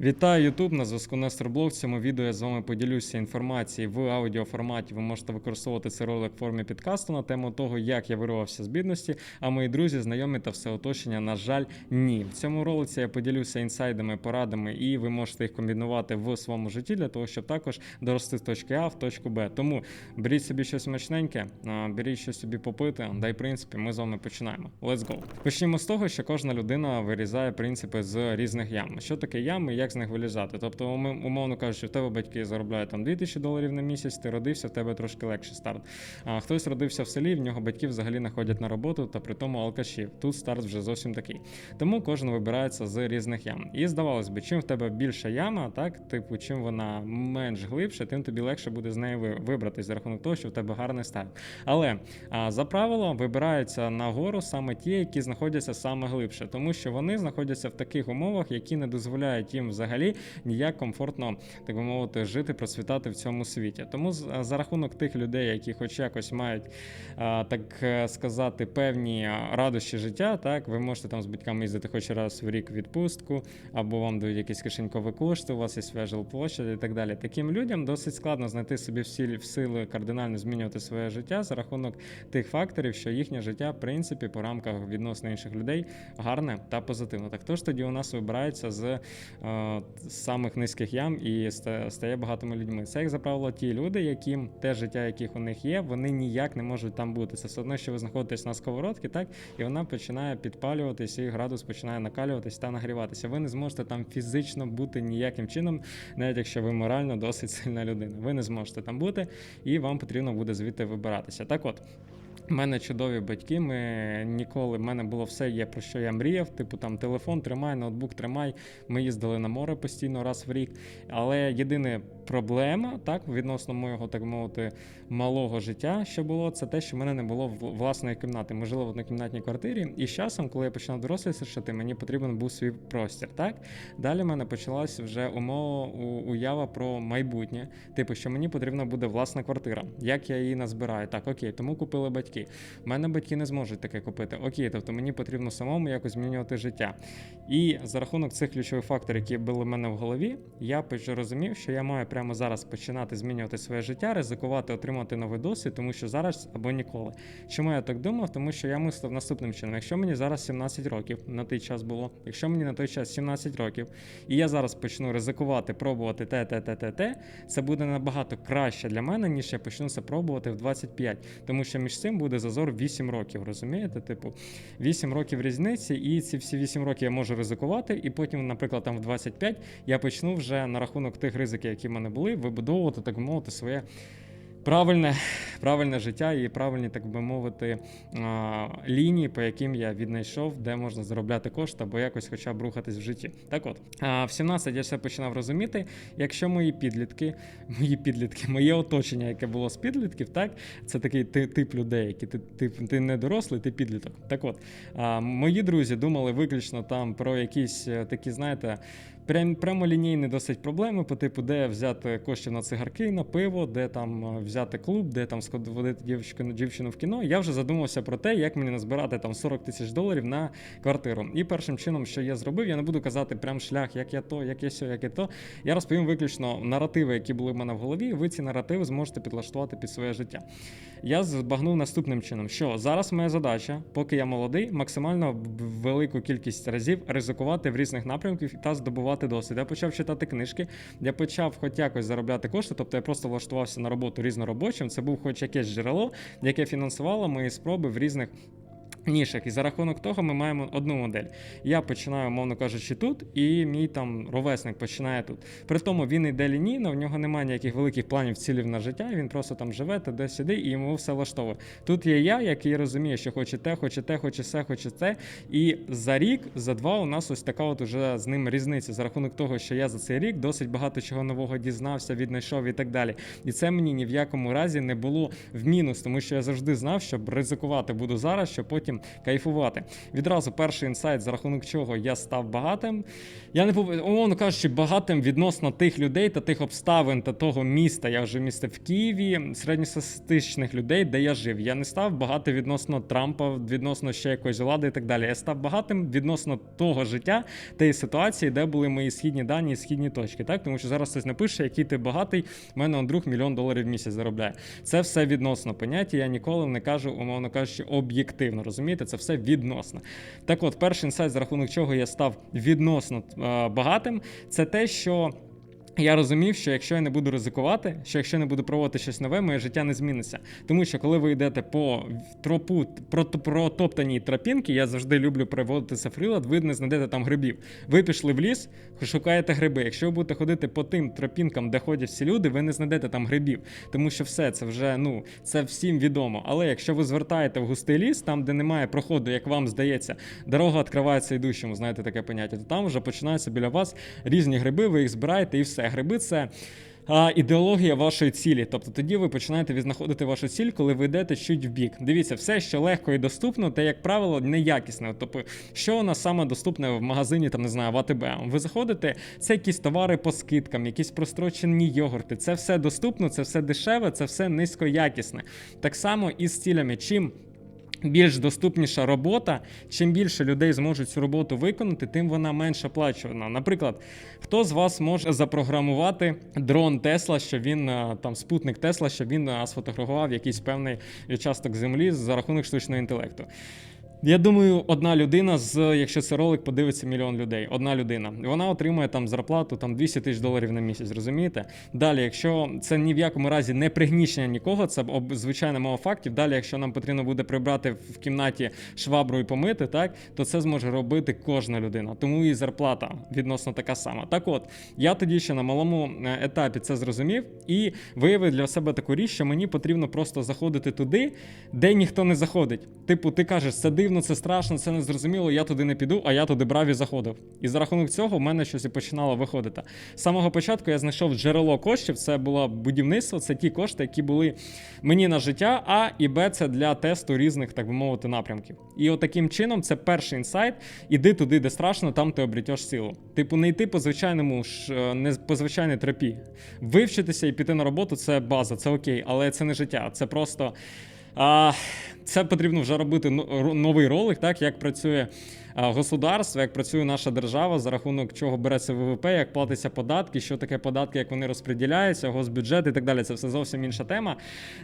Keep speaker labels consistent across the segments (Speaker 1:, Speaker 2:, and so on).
Speaker 1: Вітаю YouTube, на зв'язку Нестор Блог. В цьому відео я з вами поділюся інформацією в аудіоформаті. Ви можете використовувати цей ролик в формі підкасту на тему того, як я вирвався з бідності. А мої друзі, знайомі та все оточення, на жаль, ні. В цьому ролиці я поділюся інсайдами, порадами, і ви можете їх комбінувати в своєму житті для того, щоб також дорости з точки А в точку Б. Тому беріть собі щось смачненьке, беріть щось собі попити. Да й в принципі, ми з вами починаємо. Let's go. Почнімо з того, що кожна людина вирізає принципи з різних ям. Що таке ями? Як з них вилізати? Тобто, умовно кажучи, в тебе батьки заробляють там 2000 доларів на місяць, ти родився, в тебе трошки легший старт. А хтось родився в селі, в нього батьки взагалі не ходять на роботу, та при тому алкашів. Тут старт вже зовсім такий. Тому кожен вибирається з різних ям. І здавалось би, чим в тебе більша яма, так типу, чим вона менш глибша, тим тобі легше буде з ви- вибратись за рахунок того, що в тебе гарний старт. Але за правилом вибираються нагору саме ті, які знаходяться саме глибше, тому що вони знаходяться в таких умовах, які не дозволяють їм взагалі ніяк комфортно, так би мовити, жити, процвітати в цьому світі. Тому за рахунок тих людей, які хоч якось мають так е, сказати певні радощі життя, так ви можете там з батьками їздити хоч раз в рік відпустку, або вам дають якісь кишенькові кошти, у вас є своя жилплощадь і так далі. Таким людям досить складно знайти собі в силі, в сили кардинально змінювати своє життя за рахунок тих факторів, що їхнє життя, в принципі, по рамках відносно інших людей гарне та позитивне. Так хто ж тоді у нас вибирається з е, самих низьких ям і стає багатими людьми? Це як за правило ті люди, яким те життя, яких у них є, вони ніяк не можуть там бути. Це все одно, що ви знаходитесь на сковородці, так і вона починає підпалюватися, і градус починає накалюватись та нагріватися. Ви не зможете там фізично бути ніяким чином, навіть якщо ви морально досить сильна людина. Ви не зможете там бути, і вам потрібно буде звідти вибиратися. Так от. У мене чудові батьки. Ми ніколи в мене було все є про що я мріяв. Типу там телефон тримай, ноутбук тримай. Ми їздили на море постійно раз в рік. Але єдина проблема, так, відносно моєго, так мовити, малого життя, що було, це те, що в мене не було власної кімнати. Ми жили в однокімнатній квартирі, і з часом, коли я починав дорослішати, мені потрібен був свій простір. Так далі в мене почалась вже умова уява про майбутнє. Типу, що мені потрібна буде власна квартира. Як я її назбираю? Так, окей, тому купили батьки. У мене батьки не зможуть таке купити. Окей, тобто мені потрібно самому якось змінювати життя. І за рахунок цих ключових факторів, які були в мене в голові, я розумів, що я маю прямо зараз починати змінювати своє життя, ризикувати, отримати новий досвід, тому що зараз або ніколи. Чому я так думав? Тому що я мислив наступним чином: якщо мені зараз 17 років, на той час було, якщо мені на той час 17 років, і я зараз почну ризикувати, пробувати те, те, те, те, те, це буде набагато краще для мене, ніж я почну це пробувати в 25. Тому що між цим буде зазор 8 років, розумієте? Типу, 8 років різниці, і ці всі 8 років я можу ризикувати, і потім, наприклад, там в 25 я почну вже на рахунок тих ризиків, які в мене були, вибудовувати, так мовити, своє. Правильне, правильне життя і правильні, так би мовити, лінії, по яким я віднайшов, де можна заробляти кошти або якось хоча б рухатись в житті. Так от, в 17 я все починав розуміти, якщо мої підлітки, мої підлітки, моє оточення, яке було з підлітків, так, це такий тип людей, які ти, ти, ти не дорослий, ти підліток. Так от, мої друзі думали виключно там про якісь е, такі, знаєте, Прям прямолінійні досить проблеми, по типу, де взяти коштів на цигарки, на пиво, де там е, взяти клуб, де там сходити дівчину, дівчину в кіно. Я вже задумався про те, як мені назбирати там 40 тисяч доларів на квартиру. І першим чином, що я зробив, я не буду казати прям шлях, як я то, як я сьо, як я то. Я розповім виключно наративи, які були в мене в голові. і Ви ці наративи зможете підлаштувати під своє життя. Я збагнув наступним чином, що зараз моя задача, поки я молодий, максимально велику кількість разів ризикувати в різних напрямках та здобувати досвід. Я почав читати книжки, я почав хоч якось заробляти кошти, тобто я просто влаштувався на роботу різноробочим. Це був хоч якесь джерело, яке фінансувало мої спроби в різних. Нішах, і за рахунок того ми маємо одну модель. Я починаю, мовно кажучи, тут, і мій там ровесник починає тут. При тому він йде лінійно, в нього немає ніяких великих планів, цілів на життя. Він просто там живе, туди сюди, і йому все влаштовує. Тут є я, який розуміє, що хоче те, хоче те, хоче все, хоче це. І за рік, за два у нас ось така от уже з ним різниця за рахунок того, що я за цей рік досить багато чого нового дізнався, віднайшов і так далі. І це мені ні в якому разі не було в мінус, тому що я завжди знав, що ризикувати буду зараз, щоб потім потім кайфувати. Відразу перший інсайт, за рахунок чого я став багатим. Я не умовно кажучи, багатим відносно тих людей та тих обставин та того міста. Я вже місто в Києві, середньостатистичних людей, де я жив. Я не став багатим відносно Трампа, відносно ще якоїсь влади і так далі. Я став багатим відносно того життя, тієї ситуації, де були мої східні дані і східні точки. Так, тому що зараз хтось напише, який ти багатий. У мене он друг мільйон доларів в місяць заробляє. Це все відносно поняття. Я ніколи не кажу, умовно кажучи, об'єктивно. Розумієте, це все відносно. Так, от, перший інсайт, за рахунок чого я став відносно е, багатим, це те, що. Я розумів, що якщо я не буду ризикувати, що якщо я не буду пробувати щось нове, моє життя не зміниться. Тому що коли ви йдете по тропу про, протоптаній тропінки, я завжди люблю переводити це в ви не знайдете там грибів. Ви пішли в ліс, шукаєте гриби. Якщо ви будете ходити по тим тропінкам, де ходять всі люди, ви не знайдете там грибів. Тому що все це вже ну це всім відомо. Але якщо ви звертаєте в густий ліс, там де немає проходу, як вам здається, дорога відкривається йдущому, знаєте таке поняття, то там вже починаються біля вас різні гриби, ви їх збираєте і все. Гриби це. А, ідеологія вашої цілі. Тобто тоді ви починаєте віднаходити вашу ціль, коли ви йдете чуть в бік. Дивіться, все, що легко і доступно, те, як правило, неякісне. Тобто, що у нас саме доступне в магазині, там не знаю, в АТБ. Ви заходите, це якісь товари по скидкам, якісь прострочені йогурти. Це все доступно, це все дешеве, це все низькоякісне. Так само і з цілями. Чим більш доступніша робота, чим більше людей зможуть цю роботу виконати, тим вона менш оплачувана. Наприклад, хто з вас може запрограмувати дрон Тесла, що він е, там спутник Тесла, щоб він е, сфотографував якийсь певний участок землі за рахунок штучного інтелекту. Я думаю, одна людина з, якщо це ролик, подивиться мільйон людей. Одна людина. І Вона отримує там зарплату там 200 тисяч доларів на місяць. Розумієте? Далі, якщо це ні в якому разі не пригнічення нікого, це об- звичайна мова фактів. Далі, якщо нам потрібно буде прибрати в кімнаті швабру і помити, так то це зможе робити кожна людина. Тому і зарплата відносно така сама. Так от, я тоді ще на малому е, етапі це зрозумів і виявив для себе таку річ, що мені потрібно просто заходити туди, де ніхто не заходить. Типу, ти кажеш, це дивно, це страшно, це незрозуміло, я туди не піду, а я туди брав і заходив. І за рахунок цього в мене щось і починало виходити. З самого початку я знайшов джерело коштів, це було будівництво, це ті кошти, які були мені на життя, а і Б це для тесту різних, так би мовити, напрямків. І от таким чином це перший інсайт. Іди туди, де страшно, там ти обретеш силу. Типу, не йти по звичайному ж е, не по звичайній терапії. Вивчитися і піти на роботу це база, це окей, але це не життя. Це просто. А, це потрібно вже робити но- новий ролик, так як працює государство, як працює наша держава, за рахунок чого береться ВВП, як платиться податки, що таке податки, як вони розподіляються, госбюджет і так далі. Це все зовсім інша тема.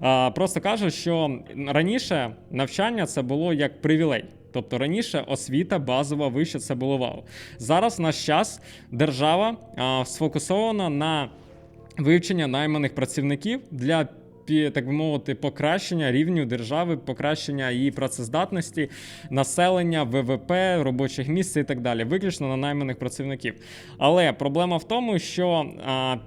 Speaker 1: А, просто кажу, що раніше навчання це було як привілей. Тобто раніше освіта базова вища це було вау. Зараз наш час держава а, сфокусована на вивчення найманих працівників для так би мовити, покращення рівню держави, покращення її працездатності, населення, ВВП, робочих місць і так далі, виключно на найманих працівників. Але проблема в тому, що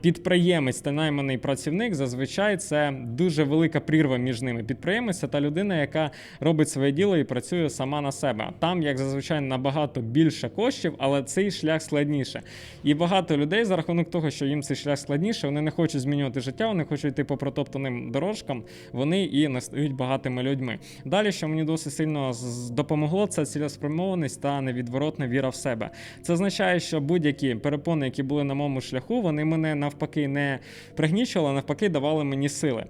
Speaker 1: підприємець та найманий працівник зазвичай це дуже велика прірва між ними. Підприємець та людина, яка робить своє діло і працює сама на себе. Там, як зазвичай, набагато більше коштів, але цей шлях складніше. І багато людей за рахунок того, що їм цей шлях складніше, вони не хочуть змінювати життя, вони хочуть йти по протоптаним дорожкам, вони і не стають багатими людьми. Далі, що мені досить сильно допомогло, це цілеспрямованість та невідворотна віра в себе. Це означає, що будь-які перепони, які були на моєму шляху, вони мене навпаки не пригнічували, а навпаки, давали мені сили.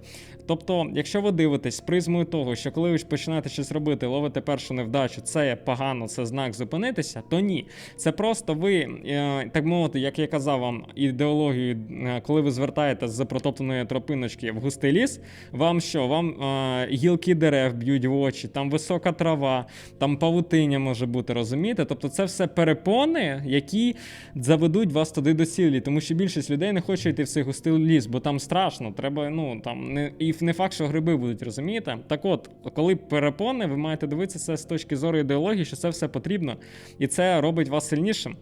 Speaker 1: Тобто, якщо ви дивитесь з призмою того, що коли ви починаєте щось робити, ловите першу невдачу, це погано, це знак зупинитися, то ні. Це просто ви, е, так мовити, як я казав вам, ідеологію, е, коли ви звертаєте з протоптаної тропиночки в густий ліс, вам що? Вам е, гілки дерев б'ють в очі, там висока трава, там павутиння може бути, розумієте? Тобто це все перепони, які заведуть вас туди до цілі, тому що більшість людей не хоче йти в цей густий ліс, бо там страшно. Треба, ну там не і не факт, що гриби будуть, розумієте? Так от, коли перепони, ви маєте дивитися це з точки зору ідеології, що це все потрібно, і це робить вас сильнішим.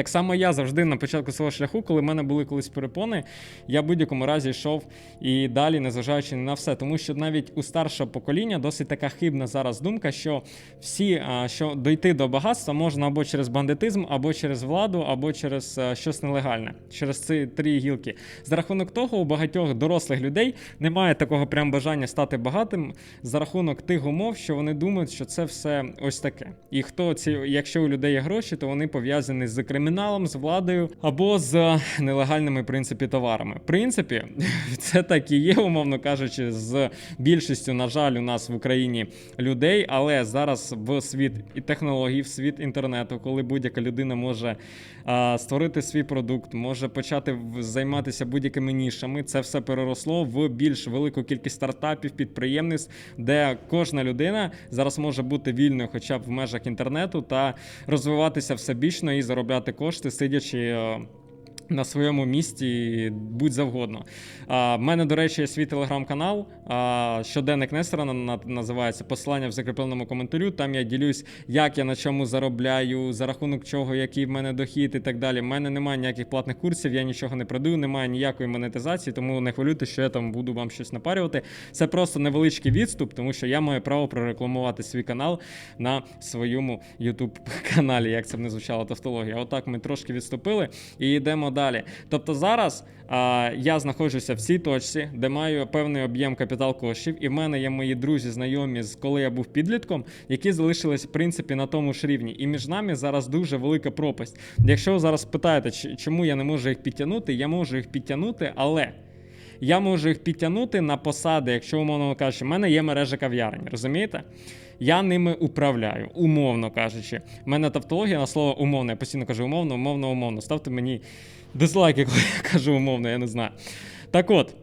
Speaker 1: Так само я завжди на початку свого шляху, коли в мене були колись перепони, я в будь-якому разі йшов і далі, незважаючи на все. Тому що навіть у старшого покоління досить така хибна зараз думка, що всі, що дойти до багатства можна або через бандитизм, або через владу, або через щось нелегальне, через ці три гілки. За рахунок того, у багатьох дорослих людей немає такого прям бажання стати багатим за рахунок тих умов, що вони думають, що це все ось таке. І хто ці, якщо у людей є гроші, то вони пов'язані з криміналом, з владою або з нелегальними в принципі товарами. В принципі, це так і є, умовно кажучи, з більшістю, на жаль, у нас в Україні людей, але зараз в світ і технологій, в світ інтернету, коли будь-яка людина може а, створити свій продукт, може почати займатися будь-якими нішами. Це все переросло в більш велику кількість стартапів, підприємництв, де кожна людина зараз може бути вільною, хоча б в межах інтернету, та розвиватися все всебічно і заробляти кошти, сидячи. На своєму місці будь завгодно. А, в мене, до речі, є свій телеграм-канал. Щоденник на- називається посилання в закріпленому коментарю. Там я ділюсь, як я на чому заробляю, за рахунок чого, який в мене дохід і так далі. У мене немає ніяких платних курсів, я нічого не продаю, немає ніякої монетизації, тому не хвилюйте, що я там буду вам щось напарювати. Це просто невеличкий відступ, тому що я маю право прорекламувати свій канал на своєму YouTube каналі, як це б не звучала тавтологія. Отак ми трошки відступили і йдемо далі. Тобто зараз а, я знаходжуся в цій точці, де маю певний об'єм капітал коштів, і в мене є мої друзі, знайомі з коли я був підлітком, які залишились в принципі на тому ж рівні. І між нами зараз дуже велика пропасть. Якщо ви зараз питаєте, чому я не можу їх підтягнути, я можу їх підтягнути, але. Я можу їх підтягнути на посади, якщо умовно кажучи, в мене є мережа кав'ярень, розумієте? Я ними управляю, умовно кажучи. У мене тавтологія на слово умовно. Я постійно кажу умовно, умовно, умовно. Ставте мені дизлайки, коли я кажу умовно, я не знаю. Так от,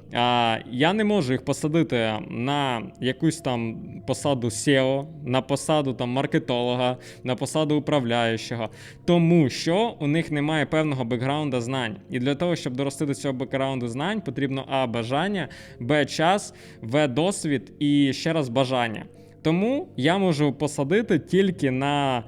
Speaker 1: я не можу їх посадити на якусь там посаду SEO, на посаду там маркетолога, на посаду управляючого, тому що у них немає певного бекграунду знань. І для того, щоб дорости до цього бекграунду знань, потрібно А бажання, Б час, В досвід і ще раз бажання. Тому я можу посадити тільки на.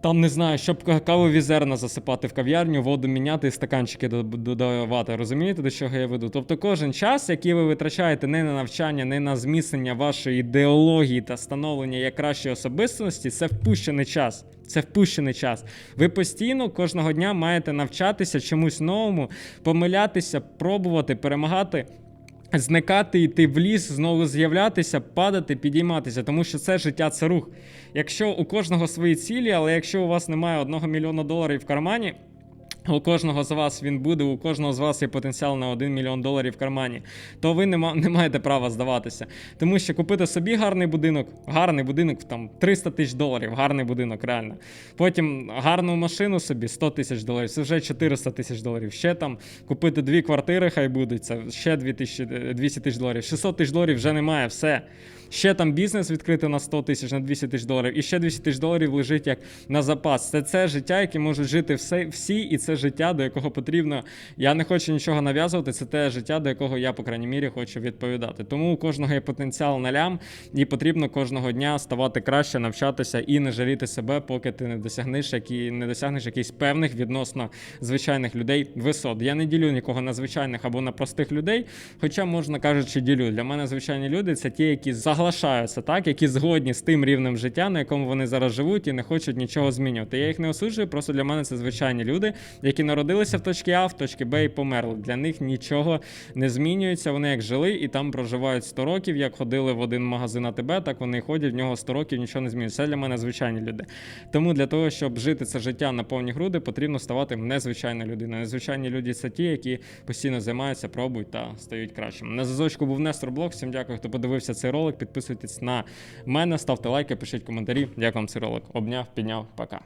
Speaker 1: Там не знаю, щоб ка- кавові зерна засипати в кав'ярню, воду міняти і стаканчики додавати. Розумієте, до чого я веду? Тобто кожен час, який ви витрачаєте не на навчання, не на зміцнення вашої ідеології та становлення як кращої особистості, це впущений час. Це впущений час. Ви постійно кожного дня маєте навчатися чомусь новому, помилятися, пробувати, перемагати. Зникати, йти в ліс, знову з'являтися, падати, підійматися, тому що це життя, це рух. Якщо у кожного свої цілі, але якщо у вас немає одного мільйона доларів в кармані, у кожного з вас він буде, у кожного з вас є потенціал на 1 мільйон доларів в кармані, то ви не, ма- не маєте права здаватися. Тому що купити собі гарний будинок, гарний будинок там 300 тисяч доларів, гарний будинок, реально. Потім гарну машину собі 100 тисяч доларів, це вже 400 тисяч доларів. Ще там купити дві квартири, хай будуть, це ще 2000, е, 200 тисяч доларів. 600 тисяч доларів вже немає, все. Ще там бізнес відкрити на 100 тисяч, на 200 тисяч доларів, і ще 200 тисяч доларів лежить як на запас. Це це життя, яке можуть жити все, всі, і це життя, до якого потрібно. Я не хочу нічого нав'язувати. Це те життя, до якого я, по крайній мірі, хочу відповідати. Тому у кожного є потенціал на лям, і потрібно кожного дня ставати краще, навчатися і не жаліти себе, поки ти не досягнеш які не досягнеш якихось певних відносно звичайних людей висот. Я не ділю нікого на звичайних або на простих людей. Хоча можна кажучи, ділю. Для мене звичайні люди це ті, які заглашаються, так які згодні з тим рівнем життя, на якому вони зараз живуть, і не хочуть нічого змінювати. Я їх не осуджую, просто для мене це звичайні люди, які народилися в точці А, в точці Б і померли. Для них нічого не змінюється. Вони як жили і там проживають 100 років, як ходили в один магазин АТБ, так вони ходять в нього 100 років, нічого не змінюється. Це для мене звичайні люди. Тому для того, щоб жити це життя на повні груди, потрібно ставати незвичайною людиною. Незвичайні люди це ті, які постійно займаються, пробують та стають кращими. На зв'язочку був Нестор Блок. Всім дякую, хто подивився цей ролик. Підписуйтесь на мене, ставте лайки, пишіть коментарі. Як вам цей ролик. Обняв, підняв, пока.